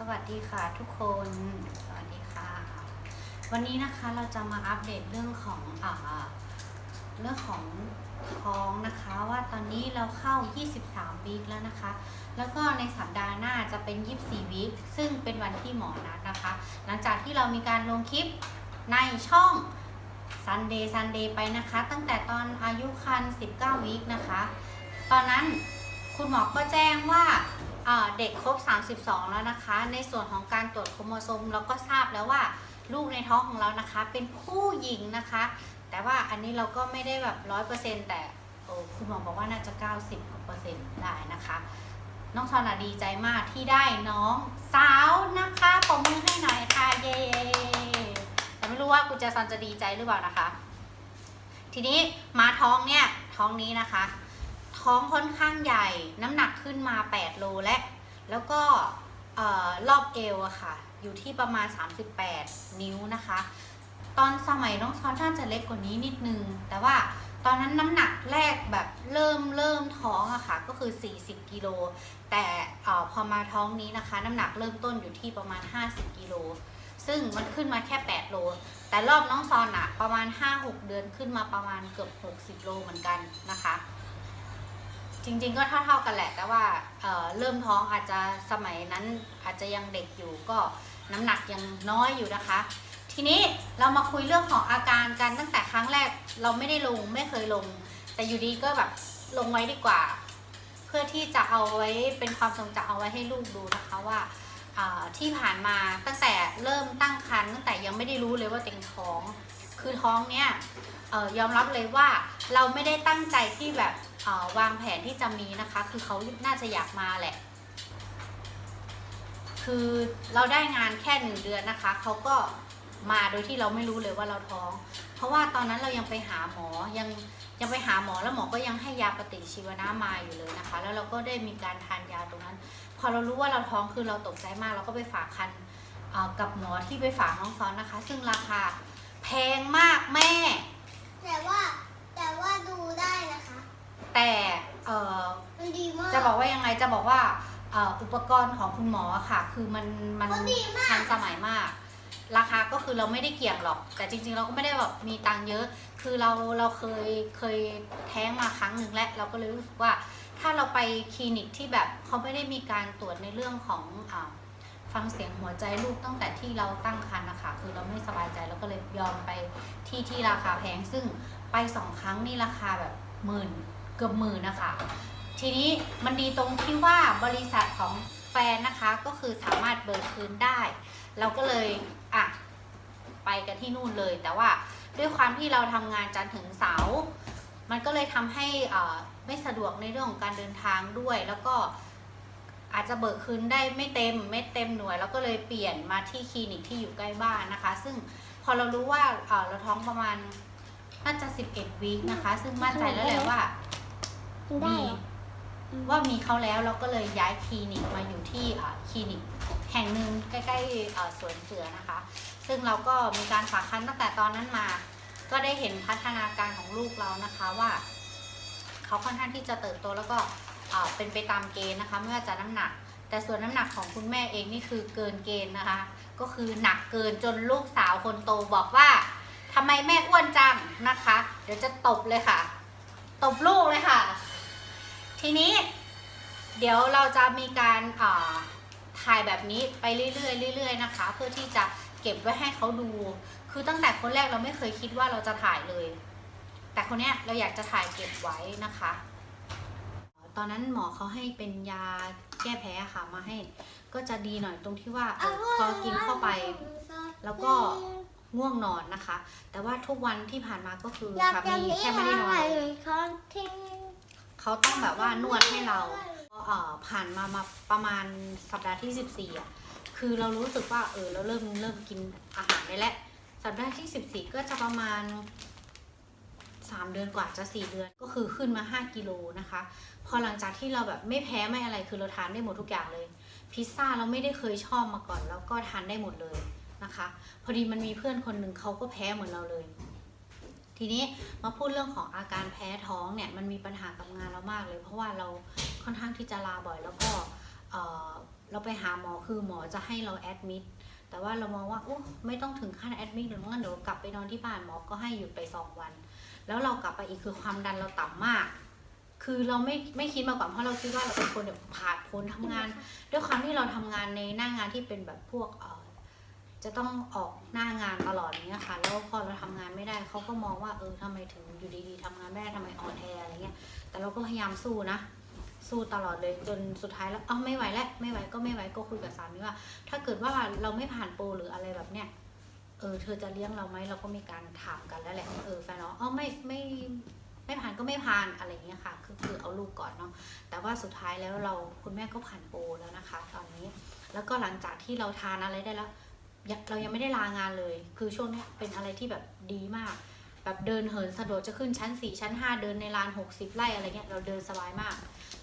สวัสดีค่ะทุกคน สวัสดีค่ะ วันนี้นะคะเราจะมาอัปเดตเรื่องของอ่าเรื่องของท้องนะคะว่าตอนนี้เราเข้า 23 วีคแล้วนะคะ แล้วก็ในสัปดาห์หน้าจะเป็น 24 วีคซึ่งเป็นวันที่หมอนัดนะคะ หลังจากที่เรามีการลงคลิปในช่อง Sunday Sunday ไปนะคะ ตั้งแต่ตอนอายุครรภ์19 วีคนะคะ ตอนนั้นคุณหมอก็แจ้งว่า เด็กครบ 32 แล้วนะคะ ในส่วนของการตรวจโครโมโซมเราก็ทราบแล้วว่าลูกในท้องของเรานะคะ เป็นผู้หญิงนะคะ แต่ว่าอันนี้เราก็ไม่ได้แบบร้อยเปอร์เซ็นต์แต่คุณหมอบอกว่าน่าจะ 90กว่าเปอร์เซ็นต์ได้นะคะ น้องชอนาดีใจมากที่ได้น้องสาวนะคะปมมือให้หน่อยค่ะเย้แต่ไม่รู้ว่ากุญแจซอนจะดีใจหรือเปล่านะคะ ทีนี้มาท้องเนี่ยท้องนี้นะคะ ท้องค่อนข้างใหญ่ น้ำหนักขึ้นมา 8 โลและแล้วก็เอ่อรอบเอวอะค่ะ อยู่ที่ประมาณ 38 นิ้วนะคะ ตอนสมัยน้องช้อนท่านจะเล็กกว่านี้นิดนึง แต่ว่าตอนนั้นน้ำหนักแรกแบบเริ่มเริ่มท้องอะค่ะก็คือ 40 กิโล แต่อพอมาท้องนี้นะคะ น้ำหนักเริ่มต้นอยู่ที่ประมาณ 50 กิโล ซึ่งมันขึ้นมาแค่ 8 โล แต่รอบน้องซอนอะประมาณ 5-6 เดือนขึ้นมาประมาณเกือบ 60 โลเหมือนกันนะคะ จริงๆก็เท่าๆกันแหละ แต่ว่าเเริ่มท้องอาจจะสมัยนั้นอาจจะยังเด็กอยู่ก็น้ำหนักยังน้อยอยู่นะคะ ทีนี้เรามาคุยเรื่องของอาการกันตั้งแต่ครั้งแรกเราไม่ได้ลงไม่เคยลง แต่อยู่ดีก็แบบลงไว้ดีกว่า เพื่อที่จะเอาไว้เป็นความทรงจำเอาไว้ให้ลูกดูนะคะว่าที่ผ่านมาตั้งแต่เริ่มตั้งครรภ์ตั้งแต่ยังไม่ได้รู้เลยว่าเต็งท้อง คือท้องเนี้ยออยอมรับเลยว่าเราไม่ได้ตั้งใจที่แบบ วางแผนที่จะมีนะคะ คือเขาน่าจะอยากมาแหละ คือเราได้งานแค่หนึ่งเดือนนะคะเขาก็มาโดยที่เราไม่รู้เลยว่าเราท้อง เพราะว่าตอนนั้นเรายังไปหาหมอยังยังไปหาหมอแล้วหมอก็ยังให้ยาปฏิชีวนะมาอยู่เลยนะคะ แล้วเราก็ได้มีการทานยาตรงนั้น พอเรารู้ว่าเราท้องคือเราตกใจมาก เราก็ไปฝากคันกับหมอที่ไปฝากน้องซ้อนนะคะ ซึ่งราคาแพงมากแม่ แต่ว่าแต่ว่าดู แต่เอ่อมันดีมากจะบอกว่ายังไงจะบอกว่าเอ่ออุปกรณ์ของคุณหมออะค่ะ คือมันมันเขาดีมากทันสมัยมาก ราคาก็คือเราไม่ได้เกี่ยงหรอก แต่จริง ๆ เราก็ไม่ได้แบบมีตังค์เยอะ คือเราเราเคยเคยแท้งมาครั้งหนึ่งแล้วเราก็เลยรู้สึกว่า ถ้าเราไปคลินิกที่แบบเขาไม่ได้มีการตรวจในเรื่องของอาฟังเสียงหัวใจลูกตั้งแต่ที่เราตั้งครรภ์นะคะคือเราไม่สบายใจเราก็เลยยอมไปที่ที่ราคาแพงซึ่งไปสองครั้งนี่ราคาแบบหมื่น เกือบหมื่นนะคะ ทีนี้มันดีตรงที่ว่าบริษัทของแฟนนะคะก็คือสามารถเบิกคืนได้ เราก็เลยอะไปกันที่นู่นเลย แต่ว่าด้วยความที่เราทำงานจันทร์ถึงเสาร์มันก็เลยทำให้ไม่สะดวกในเรื่องของการเดินทางด้วย แล้วก็อาจจะเบิกคืนได้ไม่เต็มไม่เต็มหน่วย แล้วก็เลยเปลี่ยนมาที่คลินิกที่อยู่ใกล้บ้านนะคะ ซึ่งพอเรารู้ว่าเอ่อเราท้องประมาณน่าจะ 11วีคนะคะ ซึ่งมั่นใจแล้วแหละว่า ได้มีเหรอว่ามีเขาแล้วเราก็เลยย้ายคลินิกมาอยู่ที่อ่าคลินิกแห่งหนึ่งใกล้ๆอ่อสวนเสือนะคะ ซึ่งเราก็มีการฝากคันตั้งแต่ตอนนั้นมา ก็ได้เห็นพัฒนาการของลูกเรานะคะว่า เขาค่อนข้างที่จะเติบโตแล้วก็เอ่อเป็นไปตามเกณฑ์นะคะไม่ว่าจะน้ำหนัก แต่ส่วนน้ำหนักของคุณแม่เองนี่คือเกินเกณฑ์นะคะ ก็คือหนักเกินจนลูกสาวคนโตบอกว่าทำไมแม่อ้วนจังนะคะ เดี๋ยวจะตบเลยค่ะ ตบลูกเลยค่ะ ทีนี้เดี๋ยวเราจะมีการอ่าถ่ายแบบนี้ไปเรื่อยๆเรื่อยๆนะคะ เพื่อที่จะเก็บไว้ให้เขาดู คือตั้งแต่คนแรกเราไม่เคยคิดว่าเราจะถ่ายเลย แต่คนเนี้ยเราอยากจะถ่ายเก็บไว้นะคะ ตอนนั้นหมอเขาให้เป็นยาแก้แพ้ค่ะมาให้ ก็จะดีหน่อยตรงที่ว่าเออพอกินเข้าไป แล้วก็ง่วงนอนนะคะ แต่ว่าทุกวันที่ผ่านมาก็คืออยากสาจะมีมีแค่ไม่ได้นอน เขาต้องแบบว่านวดให้เราเอ่อผ่านมามาประมาณสัปดาห์ที่ 14อะคือเรารู้สึกว่าเออเราเริ่มเริ่มกินอาหารได้แล้วสัปดาห์ที่ 14 ก็จะประมาณ 3 เดือนกว่าจะ 4 เดือนก็คือขึ้นมา 5 กิโลนะคะ พอหลังจากที่เราแบบไม่แพ้ไม่อะไรคือเราทานได้หมดทุกอย่างเลย พิซซ่าเราไม่ได้เคยชอบมาก่อน แล้วก็ทานได้หมดเลยนะคะ พอดีมันมีเพื่อนคนหนึ่งเขาก็แพ้เหมือนเราเลย ทีนี้มาพูดเรื่องของอาการแพ้ท้องเนี่ยมันมีปัญหากับงานเรามากเลย เพราะว่าเราค่อนข้างที่จะลาบ่อย แล้วก็เออเราไปหาหมอคือหมอจะให้เราแอดมิดแต่ว่าเรามองว่าโอ้ไม่ต้องถึงขั้นแอดมิดหรืองั้นเดี๋ยวกลับไปนอนที่บ้านหมอก็ให้หยุดไปสองวัน แล้วเรากลับไปอีกคือความดันเราต่ำมาก คือเราไม่ไม่คิดมาก่อนเพราะเราคิดว่าเราเป็นคนแบบผ่านพ้นทำงาน ด้วยความที่เราทำงานในหน้างานที่เป็นแบบพวกเออ จะต้องออกหน้างานตลอดอย่างเงี้ยค่ะ แล้วพอเราทำงานไม่ได้เขาก็มองว่าเออทำไมถึงอยู่ดีๆทำงานไม่ได้ทำไมอ่อนแออะไรเงี้ย แต่เราก็พยายามสู้นะ สู้ตลอดเลยจนสุดท้ายแล้วเอ้าไม่ไหวแล้วไม่ไหวก็ไม่ไหวก็คุยกับสามีว่า ถ้าเกิดว่าเราไม่ผ่านโปรหรืออะไรแบบเนี้ยเออเธอจะเลี้ยงเราไหมเราก็มีการถามกันแล้วแหละเออแฟนเราเอ้าไม่ไม่ไม่ผ่านก็ไม่ผ่านอะไรเงี้ยค่ะ คือคือเอาลูกก่อนเนาะแต่ว่าสุดท้ายแล้วเราคุณแม่ก็ผ่านโปรแล้วนะคะ ตอนนี้ แล้วก็หลังจากที่เราทานอะไรได้แล้ว เรายังไม่ได้ลางานเลย คือช่วงนี้เป็นอะไรที่แบบดีมาก แบบเดินเหินสะดวกจะขึ้นชั้น 4 ชั้น 5 เดินในลาน 60 ไร่อะไรเงี้ยเราเดินสบายมาก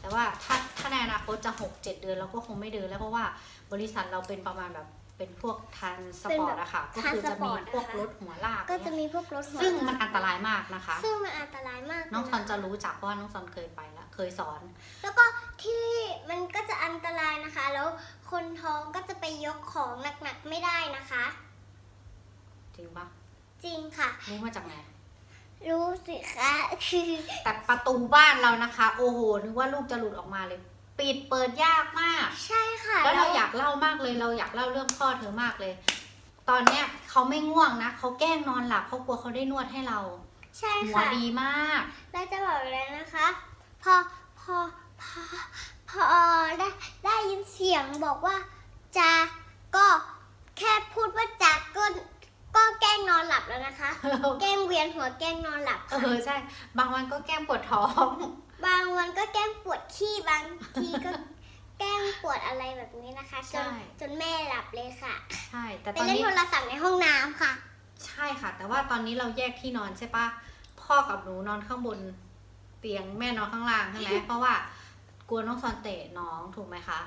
แต่ว่าถ้าถ้าในอนาคตจะ 6 7 เดือนเราก็คงไม่เดินแล้วเพราะว่าบริษัทเราเป็นประมาณแบบ เป็นพวกทันสปอร์ตอะค่ะ ก็คือจะมีพวกรถหัวลาก ก็จะเนี่ยมีพวกรถหัวซึ่งมันอันตรายมากนะคะ ซึ่งมันอันตรายมาก น้องซอนเลยจะรู้จักเพราะว่าน้องซอนเคยไปแล้วเคยสอน แล้วก็ที่มันก็จะอันตรายนะคะ แล้วคนท้องก็จะไปยกของหนักๆไม่ได้นะคะ จริงปะจริงค่ะ รู้มาจากไหนรู้สิคะคือแต่ประตูบ้านเรานะคะ โอ้โหนึกว่าลูกจะหลุดออกมาเลย ปิดเปิดยากมาก ใช่ค่ะ แล้วเราอยากเล่ามากเลย เราอยากเล่าเรื่องพ่อเธอมากเลย ตอนเนี้ยเขาไม่ง่วงนะเขาแกล้งนอนหลับเขากลัวเขาได้นวดให้เราใช่หัวค่ะดีมากแล้วจะบอกเลยนะคะ พอพอพอพอได้ได้ยินเสียงบอกว่าจาก็แค่พูดว่าจากก็ก็แกล้งนอนหลับแล้วนะคะ แกล้งเวียนหัวแกล้งนอนหลับเออใช่ บางวันก็แกล้งปวดท้อง บางวันก็แกล้งปวดขี้บางทีก็แกล้งปวดอะไรแบบนี้นะคะจใช่ นจนแม่หลับเลยค่ะใช่ แต่ไปตอนเล่นนี้ โทรศัพท์ในห้องน้ำค่ะ ใช่ค่ะ แต่ว่าตอนนี้เราแยกที่นอนใช่ปะพ่อกับหนูนอนข้างบนเตียงแม่นอนข้างล่างใช่ไหม เพราะว่ากลัวน้องซอนเตะน้องถูกไหมคะ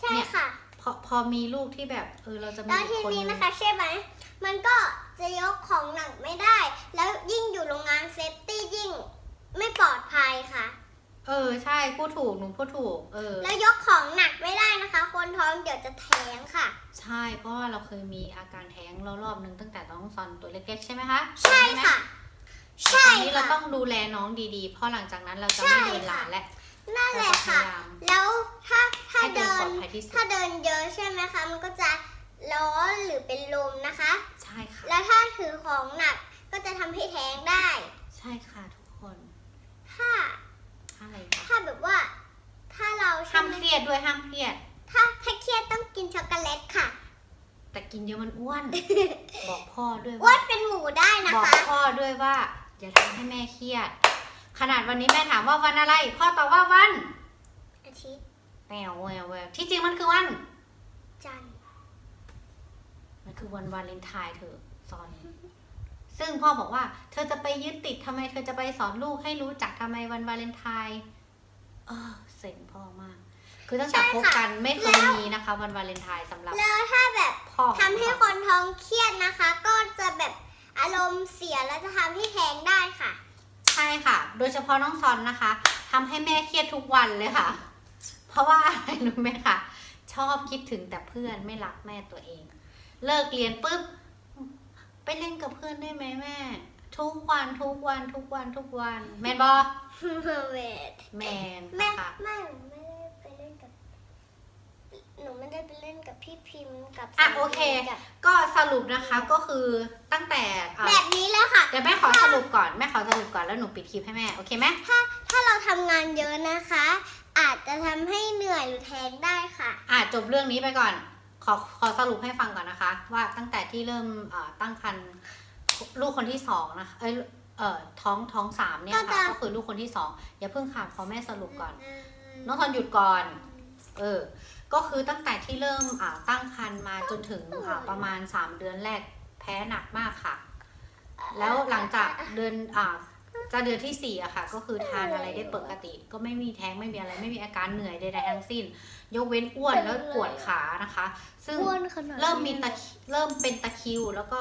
ใช่ค่ะ พอพอมีลูกที่แบบเออเราจะมีแล้วอีทีกคนนี้นึงนะคะใช่ไหม มันก็จะยกของหนักไม่ได้ แล้วยิ่งอยู่โรงงานเซฟตี้ยิ่ง ไม่ปลอดภัยค่ะ เออใช่พูดถูกหนูพูดถูก เออ แล้วยกของหนักไม่ได้นะคะ คนท้องเดี๋ยวจะแท้งค่ะ ใช่เพราะว่าเราเคยมีอาการแท้งรอบๆนึงตั้งแต่น้องซอนตัวเล็กๆใช่ไหมคะใช่ค่ะ ใช่ใช่ไหมตอนนี้เราค่ะ ต้องดูแลน้องดีๆ เพราะหลังจากนั้นเราจะใช่ไม่เดินหลานค่ะและนั่นแหเราละจะพค่ะยายามแล้วถ้าถ้าให้เดินเดิปลอนดภัยที่สุดถ้าเดินเยอะใช่ไหมคะ มันก็จะร้อนหรือเป็นลมนะคะ ใช่ค่ะ แล้วถ้าถือของหนักก็จะทำให้แท้งได้ ใช่ค่ะทุกคน ถ้า อะไรคะถ้าแบบว่า ถ้าเราห้ามใช่เคไหมรียดด้วยห้ามเครียด ถ้าถ้าเครียดต้องกินช็อกโกแลตค่ะ แต่กินเยอะมันอ้วน บอกพ่อด้วยอ้วว่านเป็นหมูได้นะบอกคะ พ่อด้วยว่าอย่าทำให้แม่เครียด ขนาดวันนี้แม่ถามว่าวันอะไร พ่อตอบว่าวันอาทิตย์แมวแววแววที่จริงมันคือวัน จันทร์มันคือวันวาเลนไทน์เธอสอน ซึ่งพ่อบอกว่า เธอจะไปยึดติดทำไม เธอจะไปสอนลูกให้รู้จักทำไมวันวาเลนไทน์เออเซ็งพ่อมาก คือตั้งแต่คบกันไม่เคยมีนะคะ วันวาเลนไทน์สำหรับแล้วถ้าแบบพ่อทำให้คนท้องเครียดนะคะ ก็จะแบบอารมณ์เสียแล้วจะทำให้แท้งได้ค่ะ ใช่ค่ะ โดยเฉพาะน้องซอนนะคะทำให้แม่เครียดทุกวันเลยค่ะ เพราะว่าอะไรรู้ไหมคะชอบคิดถึงแต่เพื่อนไม่รักแม่ตัวเอง เลิกเรียนปุ๊บ ไปเล่นกับเพื่อนได้ไหมแม่ ทุกวันทุกวันทุกวันทุกวัน แมนบอเวทแมนแม่ค่ะ ไม่หนูไม่ได้ไปเล่นกับ หนูไม่ได้ไปเล่นกับพี่พิมพ์กับอะสามีโอเคกับก็สรุปนะคะก็คือตั้งแต่อะแบบนี้แล้วค่ะ เดี๋ยวแม่ขอสรุปก่อนแม่ขอสรุปก่อนแล้วหนูปิดคลิปให้แม่โอเคไหมถ้าเราทำงานเยอะนะคะ อาจจะทำให้เหนื่อยหรือแท้งได้ค่ะ อะจบเรื่องนี้ไปก่อน ขอขอสรุปให้ฟังก่อนนะคะ ว่าตั้งแต่ที่เริ่มอ่าตั้งครรภ์ลูกคนที่สองนะคะเอ้ยเอ่อท้องท้องสามเนี่ยก็ค่ะจะก็คือลูกคนที่สองอย่าเพิ่งขาดขอแม่สรุปก่อน น้องทอนหยุดก่อน เออ ก็คือตั้งแต่ที่เริ่มอ่าตั้งครรภ์มาจนถึงอ่าประมาณ3เดือนแรกแพ้หนักมากค่ะ แล้วหลังจากเดือนอ่า จะเดือนที่สี่อะค่ะ ก็คือทานอะไรได้ปกติ ก็ไม่มีแท้งไม่มีอะไรไม่มีอาการเหนื่อยใดๆทั้งสิ้น ยกเว้นอ้วนแล้วปวดขานะคะ ซึ่งอ้วนขนาดเริ่มมีตะคริเริ่มเป็นตะคริว แล้วก็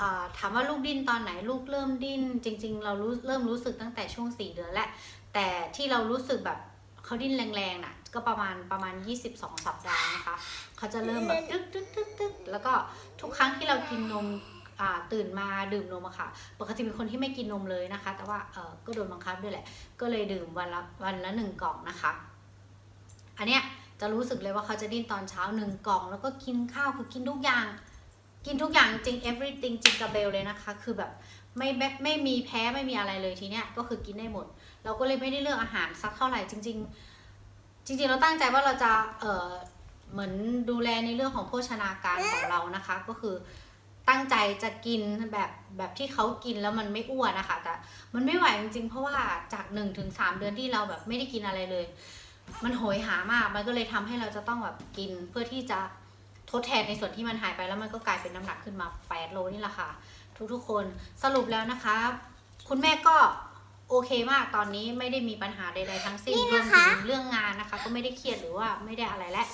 อ่าถามว่าลูกดิ้นตอนไหนลูกเริ่มดิ้น จริง ๆ เรารู้เริ่มรู้สึกตั้งแต่ช่วงสี่เดือนแหละแต่ที่เรารู้สึกแบบเขาดิ้นแรงๆน่ะก็ประมาณประมาณ 22 สัปดาห์นะคะเขาจะเริ่มแบบตึ๊กตึ๊กตึ๊กตึ๊กแล้วก็ทุกครั้งที่เรากินนมอ่า ตื่นมาดื่มนมอะค่ะ ปกติเป็นคนที่ไม่กินนมเลยนะคะ แต่ว่าก็โดนบังคับด้วยแหละ ก็เลยดื่มวันละวันละหนึ่งกล่องนะคะ อันเนี้ยจะรู้สึกเลยว่าเขาจะดิ้นตอนเช้าหนึ่งกล่อง แล้วก็กินข้าวคือกินทุกอย่าง กินทุกอย่างจริง everything จริงกับเบลเลยนะคะ คือแบบไม่ไม่มีแพ้ไม่มีอะไรเลยทีเนี้ยก็คือกินได้หมด เราก็เลยไม่ได้เลือกอาหารสักเท่าไหร่จริง ๆ จริง ๆ เราตั้งใจว่าเราจะเออเหมือนดูแลในเรื่องของโภชนาการของเรานะคะ ก็คือ ตั้งใจจะกินแบบแบบที่เขากินแล้วมันไม่อ้วนนะคะ แต่มันไม่ไหวจริงๆ เพราะว่าจาก1นถึงสเดือนที่เราแบบไม่ได้กินอะไรเลย มันโหยหามาก มันก็เลยทำให้เราจะต้องแบบกินเพื่อที่จะทดแทนในส่วนที่มันหายไปแล้วมันก็กลายเป็นน้ำหนักขึ้นมา 8 โลนี่แหละค่ะ ทุกๆ คนสรุปแล้วนะคะ คุณแม่ก็โอเคมากตอนนี้ไม่ได้มีปัญหาใดๆทั้งสิ้นนี่รวมนะคะถึงเรื่องงานนะคะ ก็ไม่ได้เครียดหรือว่าไม่ได้อะไรแล้ว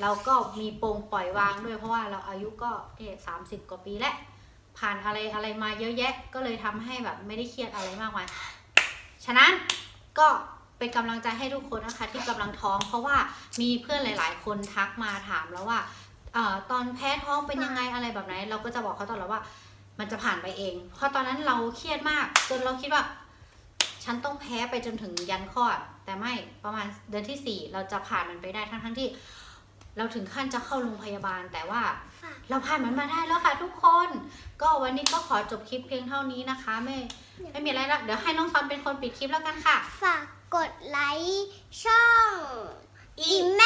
เราก็มีโปรงปล่อยวางด้วยเพราะว่าเราอายุก็เนี่ยสามสิบกว่าปีแล้วผ่านอะไรอะไรมาเยอะแยะ ก็เลยทำให้แบบไม่ได้เครียดอะไรมากมายฉะนั้นก็เป็นกำลังใจให้ทุกคนนะคะ ที่กำลังท้องเพราะว่ามีเพื่อนหลาย ๆ คนทักมาถามแล้วว่าเอ่อตอนแพ้ท้องเป็นยังไงอะไรแบบไหน เราก็จะบอกเขาตลอดว่า มันจะผ่านไปเอง เพราะตอนนั้นเราเครียดมาก จนเราคิดว่า ฉันต้องแพ้ไปจนถึงยันคลอด แต่ไม่ประมาณเดือนที่สี่เราจะผ่านมันไปได้ทั้งทั้งๆที่ เราถึงขั้นจะเข้าโรงพยาบาลแต่ว่าฝากเราผ่านมันมาได้แล้วค่ะทุกคน ก็วันนี้ก็ขอจบคลิปเพียงเท่านี้นะคะ ไม่ไม่มีอะไรแล้วเดี๋ยวให้น้องซอนเป็นคนปิดคลิปแล้วกันค่ะ ฝากกดไลค์ช่องอีแม่